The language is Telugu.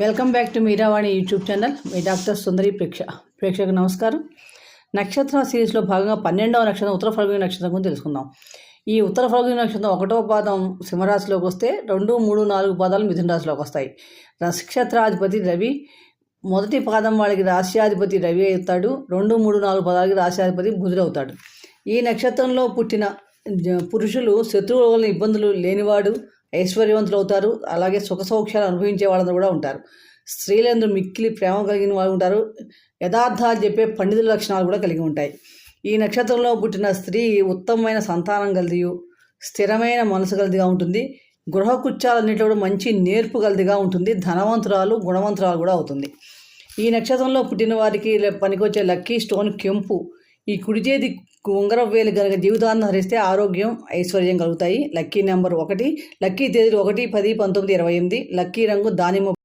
Welcome back to Meeravani YouTube channel. Me doctor Sundari ప్రేక్ష. ప్రేక్షకు నమస్కారం. నక్షత్ర సిరీస్లో భాగంగా పన్నెండవ నక్షత్రం ఉత్తర ఫల్గుని నక్షత్రం గురించి తెలుసుకుందాం. ఈ ఉత్తర ఫల్గుని నక్షత్రం ఒకటవ పాదం సింహరాశిలోకి వస్తే రెండు మూడు నాలుగు పాదాలు మిథున రాశిలోకి వస్తాయి. నక్షత్రాధిపతి రవి మొదటి పాదం వాళ్ళకి రాశ్యాధిపతి రవి అవుతాడు. రెండు మూడు నాలుగు పదాలకి రాశ్యాధిపతి బుధుడు అవుతాడు. ఈ నక్షత్రంలో పుట్టిన జ- పురుషులు శత్రువుల ఇబ్బందులు లేనివాడు. ఐశ్వర్యవంతులు అవుతారు అలాగే సుఖ సౌఖ్యాలు అనుభవించే వాళ్ళందరూ కూడా ఉంటారు. స్త్రీలందరూ మిక్కిలి ప్రేమ కలిగిన వాళ్ళు ఉంటారు. యథార్థాలు చెప్పే పండితుల లక్షణాలు కూడా కలిగి ఉంటాయి. ఈ నక్షత్రంలో పుట్టిన స్త్రీ ఉత్తమమైన సంతానం గలదియు స్థిరమైన మనసు గలదిగా ఉంటుంది. గృహకృత్యాలన్నింటిలో కూడా మంచి నేర్పు గలదిగా ఉంటుంది. ధనవంతురాలు గుణవంతురాలు కూడా అవుతుంది. ఈ నక్షత్రంలో పుట్టిన వారికి పనికొచ్చే లక్కీ స్టోన్ కెంపు ఈ కుడి చేతి ఉంగరం వేలు కనుక జీవితాన్ని హరిస్తే ఆరోగ్యం ఐశ్వర్యం కలుగుతాయి. లక్కీ నెంబర్ ఒకటి లక్కీ తేదీలు ఒకటి పది పంతొమ్మిది ఇరవై ఎనిమిది లక్కీ రంగు దానిమ్మ